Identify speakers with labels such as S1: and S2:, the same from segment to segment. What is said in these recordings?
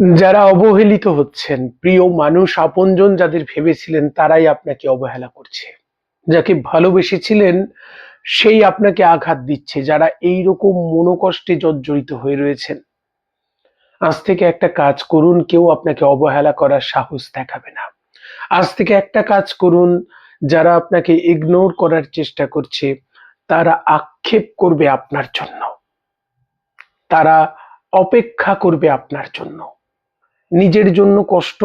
S1: যারা অবহেলিত হচ্ছেন, প্রিয় মানুষ, আপনজন যাদের ভেবেছিলেন তারাই আপনাকে অবহেলা করছে। যাকে ভালোবেসেছিলেন, সেই আপনাকে আঘাত দিচ্ছে। যারা এই রকম মনোকষ্টে জর্জরিত হয়ে রয়েছেন, আজ থেকে একটা কাজ করুন, কেউ আপনাকে অবহেলা করার সাহস দেখাবে না। আজ থেকে একটা কাজ করুন, যারা আপনাকে ইগনোর করার চেষ্টা করছে, তারা আক্ষেপ করবে আপনার জন্য। তারা অপেক্ষা করবে আপনার জন্য। নিজের জন্য কষ্ট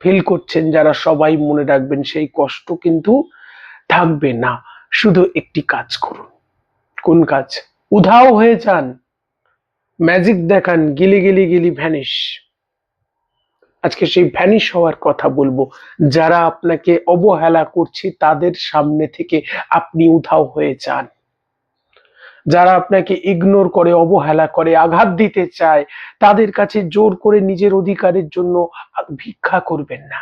S1: ফিল করছেন যারা সবাই মনে রাখবেন সেই কষ্ট কিন্তু থাকবে না। শুধু একটি কাজ করুন। কোন কাজ? উধাও হয়ে যান। ম্যাজিক দেখান, গিলি গিলি গিলি ভ্যানিশ আজকে সেই ভ্যানিশ হওয়ার কথা বলব। যারা আপনাকে অবহেলা করছে, তাদের সামনে থেকে আপনি উধাও হয়ে যান। যারা আপনাকে ইগনোর করে, অবহেলা করে, আঘাত দিতে চায়, তাদের কাছে জোর করে নিজের অধিকারের জন্য ভিক্ষা করবেন না।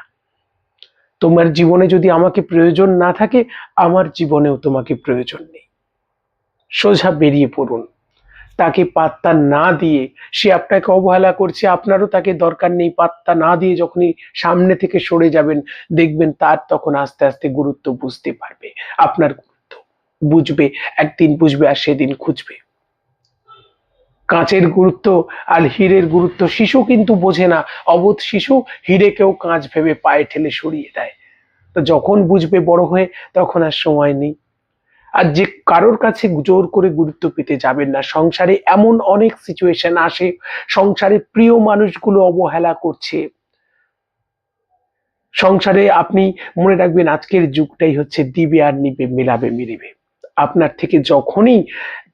S1: তোমার জীবনে যদি আমাকে প্রয়োজন না থাকে, আমার জীবনেও তোমাকে প্রয়োজন নেই। সোজা বেরিয়ে পড়ুন। তাকে পাত্তা না দিয়ে, সে আপনাকে অবহেলা করছে, আপনারও তাকে দরকার নেই, পাত্তা না দিয়ে যখনই সামনে থেকে সরে যাবেন, দেখবেন তার তখন আস্তে আস্তে গুরুত্ব বুঝতে পারবে। আপনার বুঝবে, একদিন বুঝবে আর সেদিন খুঁজবে। কাঁচের গুরুত্ব আর হীরের গুরুত্ব শিশু কিন্তু বোঝে না। অবোধ শিশু হীরেকেও কাঁচ ভেবে পায়ে ঠেলে সরিয়ে দেয়। তো যখন বুঝবে বড় হয়ে, তখন আর সময় নেই। আর যে কারোর কাছে জোর করে গুরুত্ব পেতে যাবেন না, সংসারে এমন অনেক সিচুয়েশন আসে, সংসারে প্রিয় মানুষগুলো অবহেলা করছে। সংসারে আপনি মনে রাখবেন, আজকের যুগটাই হচ্ছে দিবে আর নিবে, মেলাবে, মিলিবে। আপনার থেকে যখনই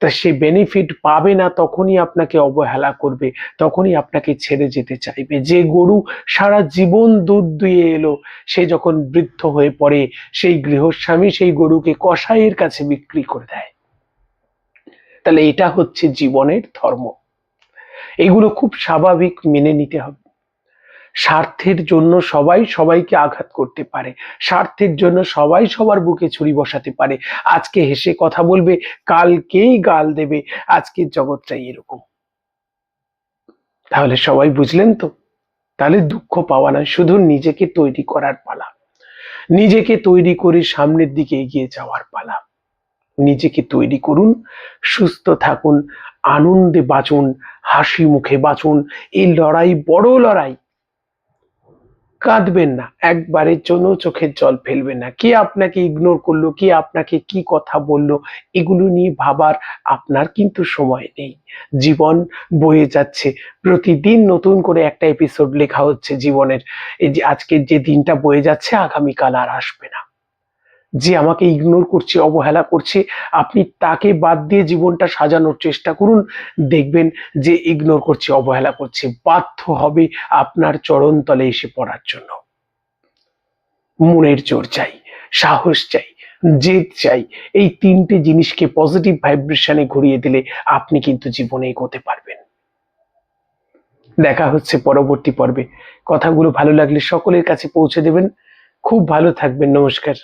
S1: তা সে বেনিফিট পাবে না, তখনই আপনাকে অবহেলা করবে, তখনই আপনাকে ছেড়ে যেতে চাইবে। যে গরু সারা জীবন দুধ দুয়ে এলো, সে যখন বৃদ্ধ হয়ে পড়ে, সেই গৃহস্বামী সেই গরুকে কসাইয়ের কাছে বিক্রি করে দেয়। তাহলে এটা হচ্ছে জীবনের ধর্ম। এগুলো খুব স্বাভাবিক মেনে নিতে হবে। স্বার্থের জন্য সবাই সবাইকে আঘাত করতে পারে। স্বার্থের জন্য সবাই সবার বুকে ছুরি বসাতে পারে। আজকে হেসে কথা বলবে, কালকেই গাল দেবে। আজকের জগৎটাই এরকম। তাহলে সবাই বুঝলেন তো? তাহলে দুঃখ পাওয়া না শুধু নিজেকে তৈরি করার পালা। নিজেকে তৈরি করে সামনের দিকে এগিয়ে যাওয়ার পালা। নিজেকে তৈরি করুন, সুস্থ থাকুন, আনন্দে বাঁচুন, হাসি মুখে বাঁচুন। এই লড়াই বড় লড়াই। কাঁদবেন না একবারের জন্য চোখের জল ফেলবেন না। কে আপনাকে ইগনোর করল, কে আপনাকে কি কথা বলল, এগুলো নিয়ে ভাবার আপনার কিন্তু সময় নেই। জীবন বয়ে যাচ্ছে। প্রতিদিন নতুন করে একটা এপিসোড লেখা হচ্ছে জীবনের। এই যে আজকের যে দিনটা বয়ে যাচ্ছে, আগামীকাল আর আসবে না। যে আমাকে ইগনোর করছে, অবহেলা করছে, আপনি তাকে বাদ দিয়ে জীবনটা সাজানোর চেষ্টা করুন। দেখবেন যে ইগনোর করছে, অবহেলা করছে, বাধ্য হবে আপনার চরণতলে এসে পড়ার জন্য। মনের জোর চাই, সাহস চাই, জেদ চাই, এই তিনটে জিনিসকে পজিটিভ ভাইব্রেশনে ঘুরিয়ে দিলে আপনি কিন্তু জীবনে এগোতে পারবেন। দেখা হচ্ছে পরবর্তী পর্বে। কথাগুলো ভালো লাগলে সকলের কাছে পৌঁছে দেবেন। খুব ভালো থাকবেন, নমস্কার।